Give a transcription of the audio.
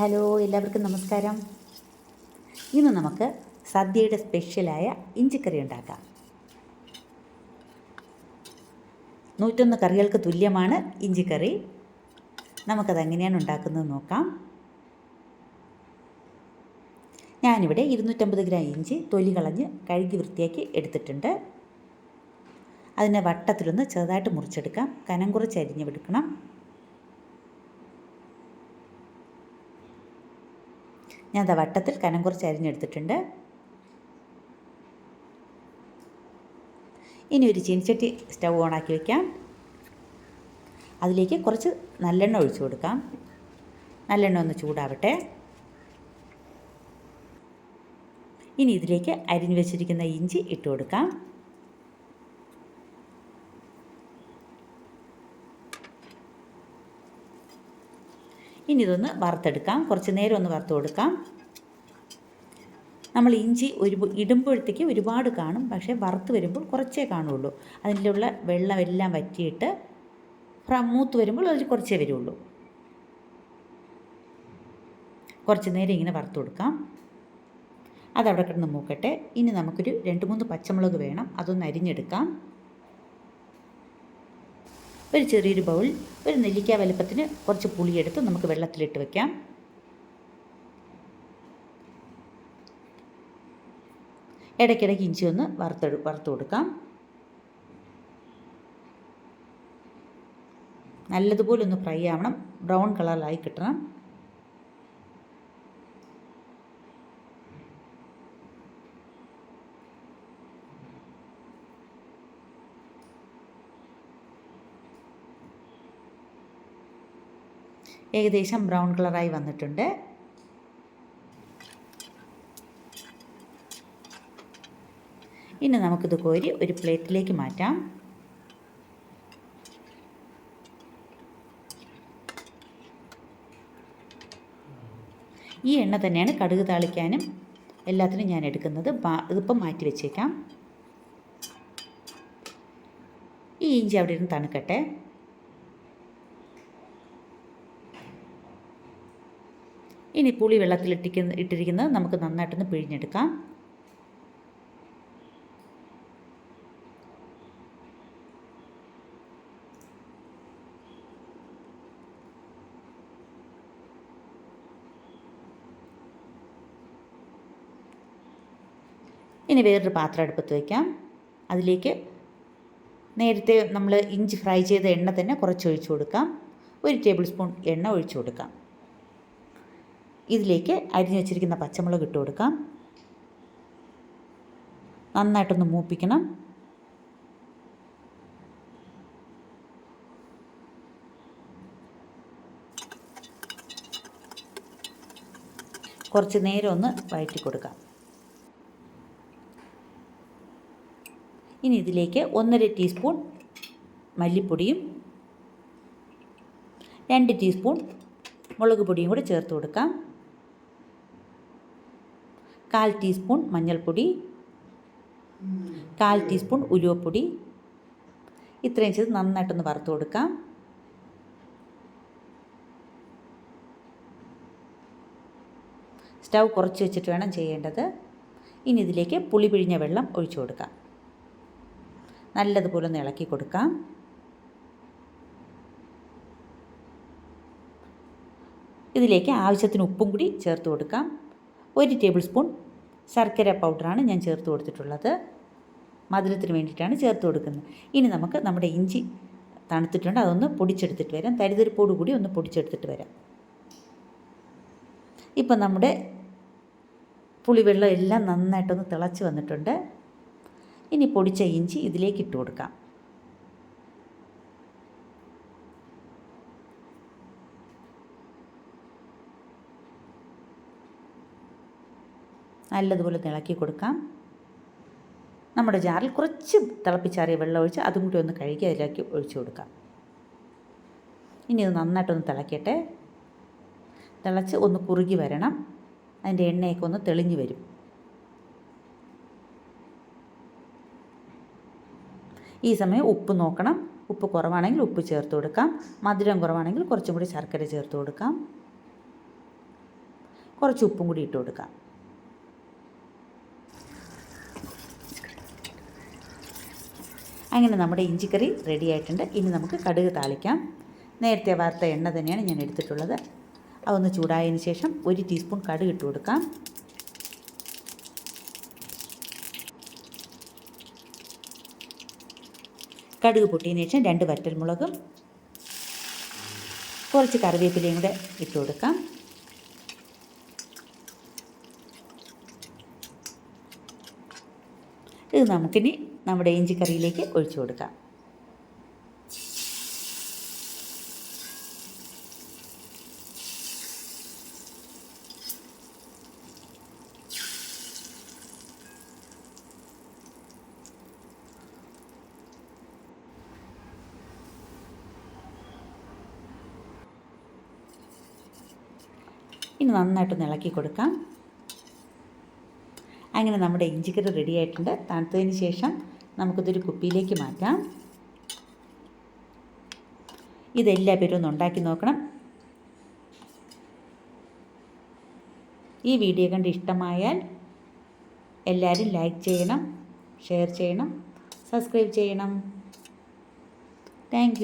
Hello എല്ലാവർക്കും നമസ്കാരം. ഇന്ന് നമുക്ക് സദ്യയുടെ സ്പെഷ്യലായ ഇഞ്ചിക്കറി ഉണ്ടാക്കാം. നൂറ്റൊന്ന് കറികൾക്ക് തുല്യമാണ് ഇഞ്ചിക്കറി. നമുക്കത് എങ്ങനെയാണ് ഉണ്ടാക്കുന്നത് നോക്കാം. ഞാനിവിടെ ഇരുന്നൂറ്റമ്പത് ഗ്രാം ഇഞ്ചി തൊലി കളഞ്ഞ് കഴുകി വൃത്തിയാക്കി എടുത്തിട്ടുണ്ട്. അതിനെ വട്ടത്തിലൊന്ന് ചെറുതായിട്ട് മുറിച്ചെടുക്കാം. കനം കുറച്ച് അരിഞ്ഞ് എടുക്കണം ഞാൻ അത് വട്ടത്തിൽ കനം കുറച്ച് അരിഞ്ഞെടുത്തിട്ടുണ്ട്. ഇനി ഒരു ചീനിച്ചട്ടി സ്റ്റൗ ഓണാക്കി വയ്ക്കാം അതിലേക്ക് കുറച്ച് നല്ലെണ്ണ ഒഴിച്ചു കൊടുക്കാം. നല്ലെണ്ണ ഒന്ന് ചൂടാവട്ടെ. ഇനി ഇതിലേക്ക് അരിഞ്ഞു വെച്ചിരിക്കുന്ന ഇഞ്ചി ഇട്ട് കൊടുക്കാം. ഇനി ഇതൊന്ന് വറുത്തെടുക്കാം. കുറച്ച് നേരം ഒന്ന് വറുത്ത് കൊടുക്കാം. നമ്മൾ ഇഞ്ചി ഒരു ഇടുമ്പോഴത്തേക്ക് ഒരുപാട് കാണും. പക്ഷേ വറുത്ത് വരുമ്പോൾ കുറച്ചേ കാണുള്ളൂ. അതിലുള്ള വെള്ളമെല്ലാം വറ്റിയിട്ട് മൂത്ത് വരുമ്പോൾ അതിൽ കുറച്ചേ വരുള്ളൂ. കുറച്ച് നേരം ഇങ്ങനെ വറുത്ത് കൊടുക്കാം. അതവിടെ കിടന്ന് മൂക്കട്ടെ. ഇനി നമുക്കൊരു രണ്ട് മൂന്ന് പച്ചമുളക് വേണം. അതൊന്ന് അരിഞ്ഞെടുക്കാം. ഒരു ചെറിയൊരു ബൗൾ ഒരു നെല്ലിക്ക വലുപ്പത്തിന് കുറച്ച് പുളിയെടുത്ത് നമുക്ക് വെള്ളത്തിലിട്ട് വെക്കാം. ഇടയ്ക്കിടയ്ക്ക് ഇഞ്ചി ഒന്ന് വറുത്തെടു വറുത്ത് കൊടുക്കാം. നല്ലതുപോലെ ഒന്ന് ഫ്രൈ ആവണം. ബ്രൗൺ കളറിലായി കിട്ടണം. ഏകദേശം ബ്രൗൺ കളറായി വന്നിട്ടുണ്ട്. ഇനി നമുക്കിത് കോരി ഒരു പ്ലേറ്റിലേക്ക് മാറ്റാം. ഈ എണ്ണ തന്നെയാണ് കടുക് താളിക്കാനും എല്ലാത്തിനും ഞാൻ എടുക്കുന്നത്. ഇതിപ്പം മാറ്റി വെച്ചേക്കാം. ഈ ഇഞ്ചി അവിടെ ഇരുന്ന് തണുക്കട്ടെ. ഇനി പുളി വെള്ളത്തിലിട്ടിക്കുന്ന ഇട്ടിരിക്കുന്നത് നമുക്ക് നന്നായിട്ടൊന്ന് പിഴിഞ്ഞെടുക്കാം. ഇനി വേറൊരു പാത്രം അടുപ്പത്ത് വയ്ക്കാം. അതിലേക്ക് നേരത്തെ നമ്മൾ ഇഞ്ചി ഫ്രൈ ചെയ്ത എണ്ണ തന്നെ കുറച്ച് ഒഴിച്ചു കൊടുക്കാം. ഒരു ടേബിൾ സ്പൂൺ എണ്ണ ഒഴിച്ചു കൊടുക്കാം. ഇതിലേക്ക് അരിഞ്ഞു വെച്ചിരിക്കുന്ന പച്ചമുളക് ഇട്ട് കൊടുക്കാം. നന്നായിട്ടൊന്ന് മൂപ്പിക്കണം. കുറച്ച് നേരം ഒന്ന് വഴറ്റി കൊടുക്കാം. ഇനി ഇതിലേക്ക് ഒന്നര ടീസ്പൂൺ മല്ലിപ്പൊടിയും രണ്ട് ടീസ്പൂൺ മുളക് പൊടിയും കൂടി ചേർത്ത് കൊടുക്കാം. കാൽ ടീസ്പൂൺ മഞ്ഞൾപ്പൊടി കാൽ ടീസ്പൂൺ ഉലുവപ്പൊടി. ഇത്രയും ചെയ്ത് നന്നായിട്ടൊന്ന് വറുത്ത് കൊടുക്കാം. സ്റ്റൗ കുറച്ച് വെച്ചിട്ട് വേണം ചെയ്യേണ്ടത്. ഇനി ഇതിലേക്ക് പുളി പിഴിഞ്ഞ വെള്ളം ഒഴിച്ചു കൊടുക്കാം. നല്ലതുപോലെ ഒന്ന് ഇളക്കി കൊടുക്കാം. ഇതിലേക്ക് ആവശ്യത്തിന് ഉപ്പും കൂടി ചേർത്ത് കൊടുക്കാം. ഒരു ടേബിൾ സ്പൂൺ ശർക്കര പൗഡറാണ് ഞാൻ ചേർത്ത് കൊടുത്തിട്ടുള്ളത്. മധുരത്തിന് വേണ്ടിയിട്ടാണ് ചേർത്ത് കൊടുക്കുന്നത്. ഇനി നമുക്ക് നമ്മുടെ ഇഞ്ചി തണുത്തിട്ടുണ്ട് അതൊന്ന് പൊടിച്ചെടുത്തിട്ട് വരാം. തരിതരിപ്പോട് കൂടി ഒന്ന് പൊടിച്ചെടുത്തിട്ട് വരാം. ഇപ്പം നമ്മുടെ പുളിവെള്ളം എല്ലാം നന്നായിട്ടൊന്ന് തിളച്ച് വന്നിട്ടുണ്ട്. ഇനി പൊടിച്ച ഇഞ്ചി ഇതിലേക്ക് ഇട്ട് കൊടുക്കാം. നല്ലതുപോലെ തിളക്കി കൊടുക്കാം. നമ്മുടെ ജാറിൽ കുറച്ച് തിളപ്പിച്ചാറിയ വെള്ളം ഒഴിച്ച് അതും കൂടി ഒന്ന് കഴുകി അതിലേക്ക് ഒഴിച്ചു കൊടുക്കാം. ഇനി ഇത് നന്നായിട്ടൊന്ന് തിളക്കട്ടെ. തിളച്ച് ഒന്ന് കുറുകി വരണം. അതിന്റെ എണ്ണയൊക്കെ ഒന്ന് തെളിഞ്ഞു വരും. ഈ സമയം ഉപ്പ് നോക്കണം. ഉപ്പ് കുറവാണെങ്കിൽ ഉപ്പ് ചേർത്ത് കൊടുക്കാം. മധുരം കുറവാണെങ്കിൽ കുറച്ചും കൂടി ശർക്കര ചേർത്ത് കൊടുക്കാം. കുറച്ച് ഉപ്പും കൂടി ഇട്ട് കൊടുക്കാം. അങ്ങനെ നമ്മുടെ ഇഞ്ചിക്കറി റെഡി ആയിട്ടുണ്ട്. ഇനി നമുക്ക് കടുക് താളിക്കാം. നേരത്തെ വാർത്ത എണ്ണ തന്നെയാണ് ഞാൻ എടുത്തിട്ടുള്ളത്. അതൊന്ന് ചൂടായതിന് ശേഷം ഒരു ടീസ്പൂൺ കടുക് ഇട്ട് കൊടുക്കാം. കടുക് പൊട്ടിയതിന് ശേഷം രണ്ട് വറ്റൽമുളകും കുറച്ച് കറിവേപ്പിലയും കൂടെ ഇട്ട് കൊടുക്കാം. ഇത് നമുക്കിനി നമ്മുടെ ഇഞ്ചിക്കറിയിലേക്ക് ഒഴിച്ചു കൊടുക്കാം. ഇനി നന്നായിട്ടൊന്ന് ഇളക്കി കൊടുക്കാം. അങ്ങനെ നമ്മുടെ ഇഞ്ചിക്കറി റെഡി ആയിട്ടുണ്ട്. തണുത്തതിന് ശേഷം നമുക്കിതൊരു കുപ്പിയിലേക്ക് മാറ്റാം. ഇതെല്ലാ പേരും ഒന്ന് ഉണ്ടാക്കി നോക്കണം. ഈ വീഡിയോ കണ്ട് ഇഷ്ടമായാൽ എല്ലാവരും ലൈക്ക് ചെയ്യണം ഷെയർ ചെയ്യണം സബ്സ്ക്രൈബ് ചെയ്യണം. താങ്ക്